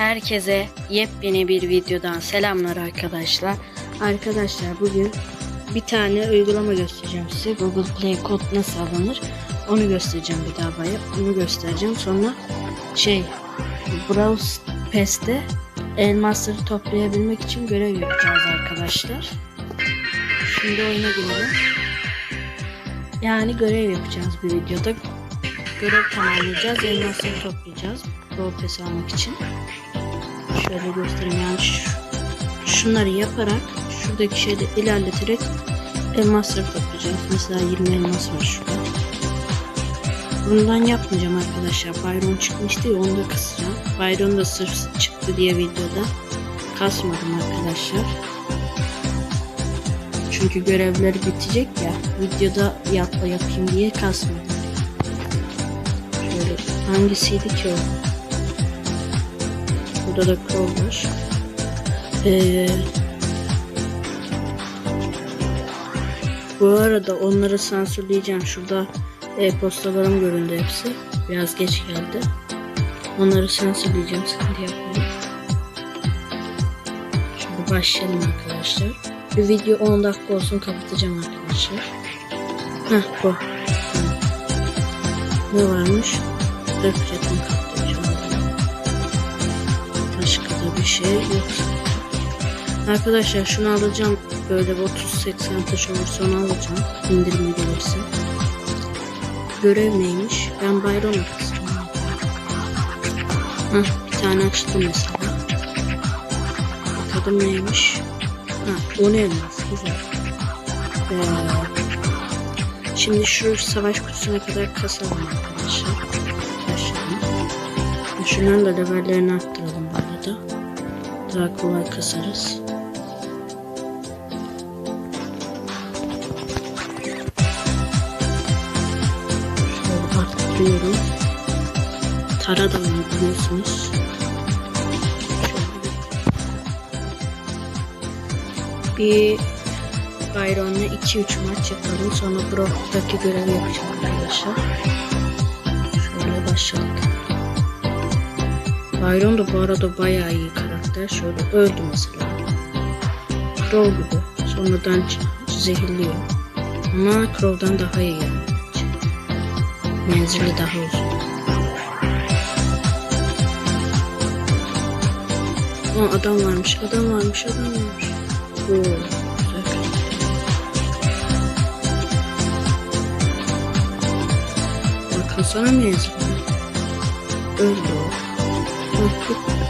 Herkese yepyeni bir videodan selamlar arkadaşlar. Arkadaşlar bugün bir tane uygulama göstereceğim size. Google Play kod nasıl alınır onu göstereceğim bir daha bayıp. Onu göstereceğim. Sonra şey Browse Pass'te elmasları toplayabilmek için görev yapacağız arkadaşlar. Şimdi oyuna girelim. Yani görev yapacağız bir videoda. Görev tamamlayacağız. Elmasları toplayacağız. Brawl Pass almak için. Şöyle göstereyim yani şu- şunları yaparak şuradaki şeyde ilerleterek elmasları toplayacağız. Mesela 20 elmas var şurada. Bundan yapmayacağım arkadaşlar. Byron çıkmıştı ya onu da kısacağım. Byron da sırf çıktı diye videoda kasmadım arkadaşlar. Çünkü görevleri bitecek ya. Videoda yapla yapayım diye kasmadım. Şöyle hangisiydi ki o? Burada da var. Ee, bu arada onları sansürleyeceğim. Şurada e-postalarım göründü hepsi. Biraz geç geldi. Onları sansürleyeceğim. Sıkıntı yapmayın. Şimdi başlayalım arkadaşlar. Bir video 10 dakika olsun kapatacağım arkadaşlar. Heh bu. Ne varmış? Dört jeton kapatacağım. Başka da bir şey yok. Arkadaşlar şunu alacağım. Böyle bir 30-80 taş olursa onu alacağım. İndirime gelirse. Görev neymiş? Ben Byron kısmım. Hah, bir tane açtım mesela. Bakalım neymiş? Ha, 10 elmas. Güzel. Ee, şimdi şu savaş kutusuna kadar kasalım arkadaşlar. Başlayalım. Şunların da levellerini arttıralım. Daha kolay kasarız. Şöyle arttırıyorum. Tara da biliyorsunuz. Bir Byron'la 2-3 maç yapalım. Sonra Brock'taki görevi yapacağım arkadaşlar. Şöyle başladık. Byron da bu arada bayağı iyi karakter. Şöyle öldü mesela. Gibi. Sonradan zehirliyor. Ama Crow'dan daha iyi yani. Menzili daha uzun. Aa, adam varmış, adam varmış, adam varmış. Oo, güzel. Bakın sana. Öldü o. Bakın.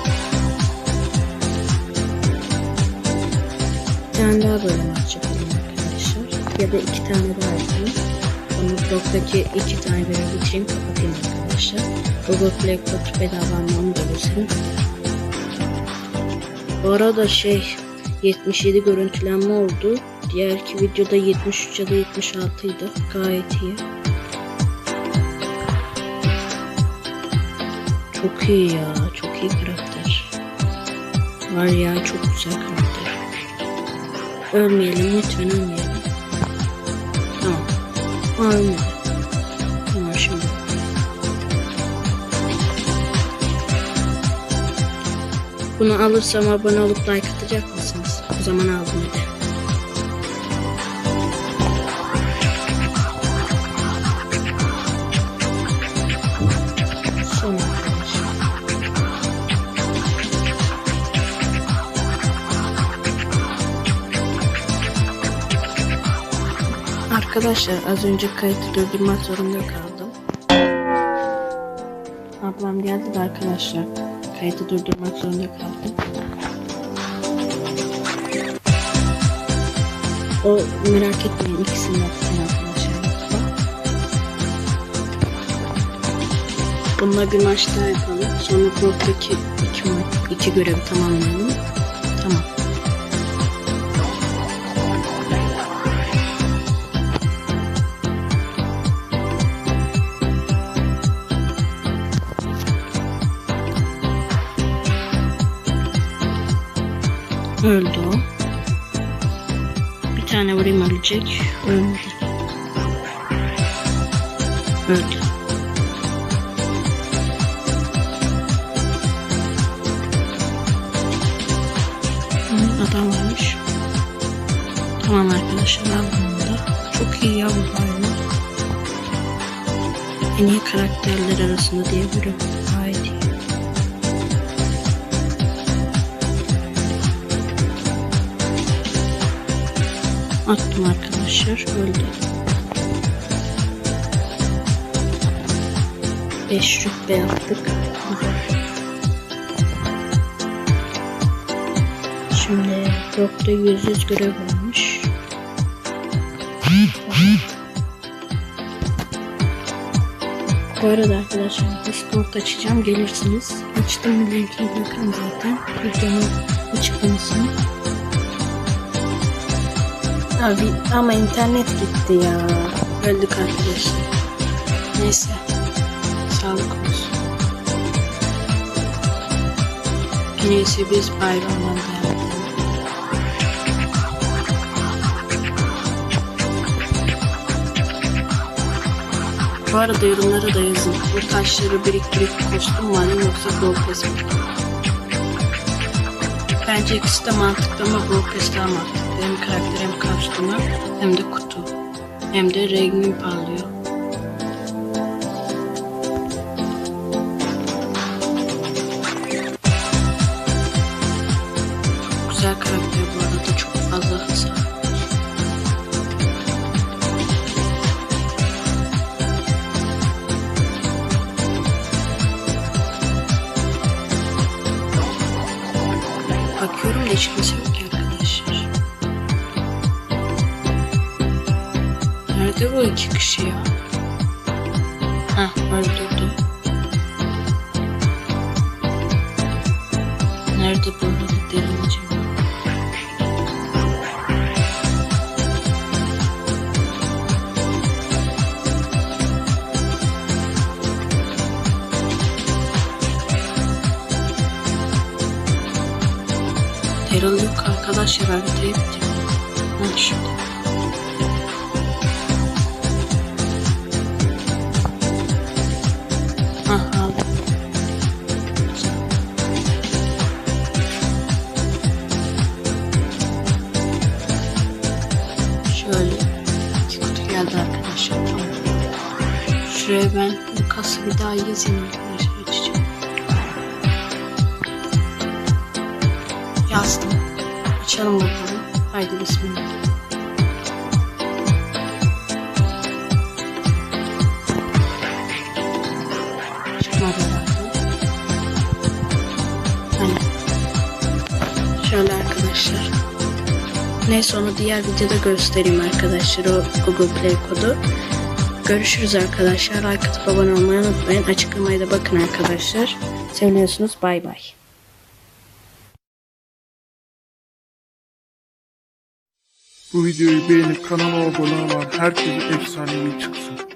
Tane daha böyle maç yapalım arkadaşlar. Ya da iki tane daha yapalım. Onu bloktaki iki tane görev bitireyim kapatayım arkadaşlar. Google Play kod bedava onu da göstereyim. Bu arada şey 77 görüntülenme oldu. Diğerki videoda 73 ya da 76 idi. Gayet iyi. Çok iyi ya. Çok iyi karakter. Var ya çok güzel karakter. Ölmeyelim lütfen ölmeyelim. Tamam. Aa, ölmedi. Tamam şimdi. Bunu alırsam abone olup like atacak mısınız? O zaman aldım Arkadaşlar az önce kayıtı durdurmak zorunda kaldım. Ablam geldi de arkadaşlar kayıtı durdurmak zorunda kaldım. O merak etmeyin ikisini yapacağım arkadaşlar. YouTube'a. Bununla bir maç daha yapalım. Sonra gruptaki iki, iki görevi tamamlayalım. Öldü o. Bir tane vurayım ölecek. Ölmüş. Öldü. Adam varmış. Tamam arkadaşlar ben da Çok iyi ya bu hayvan. En iyi karakterler arasında diyebilirim. Attım arkadaşlar. Öldü. 5 rütbe yaptık. Şimdi Brock'ta 100 100 görev olmuş. Bu arada arkadaşlar Discord açacağım gelirsiniz. Açtım linkine bakın zaten. Videonun açıklamasını. Abi ama internet gitti ya. Öldük arkadaşlar. Neyse. Sağlık olsun. Neyse biz bayramdan. Bu arada yorumlara da yazın. Bu taşları biriktirip kostüm var yoksa Pass mi? Bence ikisi de mantıklı ama Pass daha mantıklı. Hem karakter hem kostümü hem de kutu. Hem de rengin parlıyor. Güzel karakter bu Nerede bu iki kişi ya? Hah öldürdüm. Nerede bu arada derince? Daryl yok arkadaşlar haritayı bitirdim. Ha şimdi. Geldi arkadaşlar. Şuraya ben bu kası bir daha yazayım arkadaşlar. Yazdım. Açalım bakalım. Haydi bismillah. Neyse onu diğer videoda göstereyim arkadaşlar o Google Play kodu. Görüşürüz arkadaşlar. Like atıp abone olmayı unutmayın. Açıklamaya da bakın arkadaşlar. Seviniyorsunuz. Bay bay. Bu videoyu beğenip kanala abone olan herkese efsanevi çıksın.